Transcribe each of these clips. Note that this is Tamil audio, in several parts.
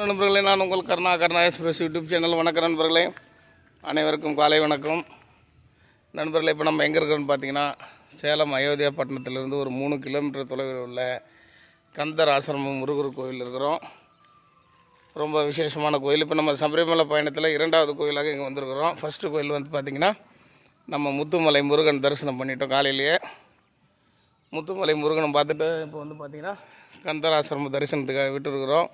நண்பர்களே நான் உங்கள் Karuna Karuna express YouTube channel. வணக்கம் நண்பர்களே. அனைவருக்கும் காலை வணக்கம். நண்பர்களே இப்போ நம்ம எங்கே இருக்கிறோம்னு பார்த்தீங்கன்னா சேலம் அயோத்தியா பட்டணத்திலிருந்து ஒரு மூணு கிலோமீட்டர் தொலைவில் உள்ள கந்தர் ஆசிரமம் முருகர் கோவில் இருக்கிறோம். ரொம்ப விசேஷமான கோயில். இப்போ நம்ம சபரிமலை பயணத்தில் இரண்டாவது கோயிலாக இங்கே வந்திருக்கிறோம். ஃபஸ்ட்டு கோயில் வந்து பார்த்திங்கன்னா நம்ம முத்துமலை முருகன் தரிசனம் பண்ணிட்டோம் காலையிலேயே. முத்துமலை முருகனை பார்த்துட்டு இப்போ வந்து பார்த்திங்கன்னா கந்தராசிரம தரிசனத்துக்காக விட்டுருக்குறோம்.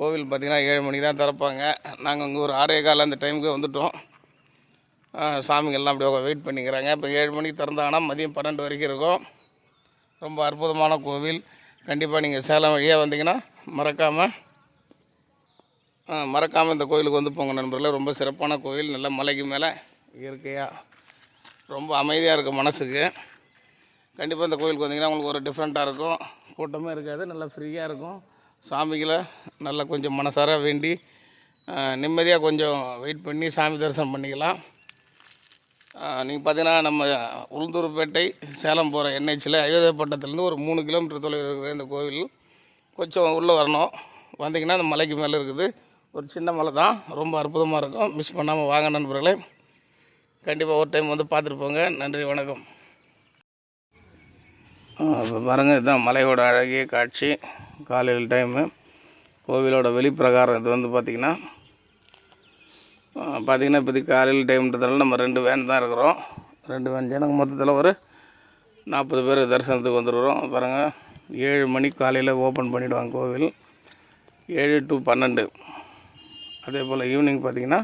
கோவில் பார்த்திங்கன்னா ஏழு மணிக்கு தான் திறப்பாங்க. நாங்கள் இங்கே ஒரு ஆறே கால் அந்த டைமுக்கு வந்துட்டோம். சாமிங்கள்லாம் அப்படி வெயிட் பண்ணிக்கிறாங்க. இப்போ ஏழு மணிக்கு திறந்தாங்கன்னா மதியம் பன்னெண்டு வரைக்கும் இருக்கும். ரொம்ப அற்புதமான கோவில். கண்டிப்பாக நீங்கள் சேலம் வழியாக வந்தீங்கன்னா மறக்காமல் மறக்காமல் இந்த கோயிலுக்கு வந்து போங்க நண்பர்களே. ரொம்ப சிறப்பான கோவில். நல்ல மலைக்கு மேலே இயற்கையாக ரொம்ப அமைதியாக இருக்கும் மனசுக்கு. கண்டிப்பாக இந்த கோயிலுக்கு வந்தீங்கன்னா உங்களுக்கு ஒரு டிஃப்ரெண்ட்டாக இருக்கும். கூட்டமே இருக்காது. நல்லா ஃப்ரீயாக இருக்கும். சாமிகளை நல்லா கொஞ்சம் மனசார வேண்டி நிம்மதியாக கொஞ்சம் வெயிட் பண்ணி சாமி தரிசனம் பண்ணிக்கலாம். நீங்கள் பார்த்தீங்கன்னா நம்ம உளுந்தூர்பேட்டை சேலம் போகிற என்ஹெச்சில் அயோத்தியாப்பட்டத்துலேருந்து ஒரு மூணு கிலோமீட்டர் தொலைவில் இருக்கிற இந்த கோவில் கொஞ்சம் உள்ளே வரணும். வந்தீங்கன்னா அந்த மலைக்கு மேலே இருக்குது. ஒரு சின்ன மலை தான். ரொம்ப அற்புதமாக இருக்கும். மிஸ் பண்ணாமல் வாங்க நண்பர்களே. கண்டிப்பாக ஒரு டைம் வந்து பார்த்துட்டு போங்க. நன்றி வணக்கம். பாருங்கள் இதுதான் மலையோட அழகிய காட்சி. காலையில் டைமு கோவிலோட வெளிப்பிரகாரம் இது வந்து பார்த்திங்கன்னா பார்த்திங்கன்னா இப்போதைக்கு காலையில் டைம்ன்றதால நம்ம ரெண்டு வேன் தான் இருக்கிறோம். ரெண்டு வேன் எனக்கு மொத்தத்தில் ஒரு நாற்பது பேர் தரிசனத்துக்கு வந்துருக்குறோம் பாருங்கள் ஏழு மணிக்கு காலையில் ஓப்பன் பண்ணிவிடுவாங்க கோவில். ஏழு டு பன்னெண்டு. அதே போல் ஈவினிங் பார்த்திங்கன்னா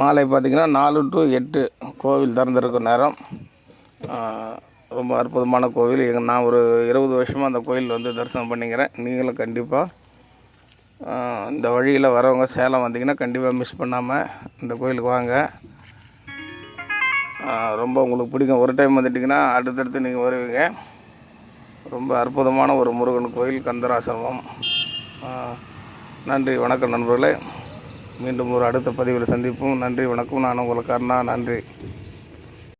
மாலை பார்த்திங்கன்னா நாலு டு எட்டு கோவில் திறந்துருக்கும் நேரம். ரொம்ப அற்புதமான கோவில். எங்கள் நான் ஒரு இருபது வருஷமாக அந்த கோயில் வந்து தரிசனம் பண்ணிக்கிறேன். நீங்களும் கண்டிப்பாக இந்த வழியில் வரவங்க சேலம் வந்தீங்கன்னா கண்டிப்பாக மிஸ் பண்ணாமல் இந்த கோயிலுக்கு வாங்க. ரொம்ப உங்களுக்கு பிடிக்கும். ஒரு டைம் வந்துட்டிங்கன்னா அடுத்தடுத்து நீங்கள் வருவீங்க. ரொம்ப அற்புதமான ஒரு முருகன் கோயில் கந்தராசிரமம். நன்றி. வணக்கம் நண்பர்களே. மீண்டும் ஒரு அடுத்த பதிவில் சந்திப்போம். நன்றி வணக்கம். நான் உங்களுக்கு அண்ணா நன்றி.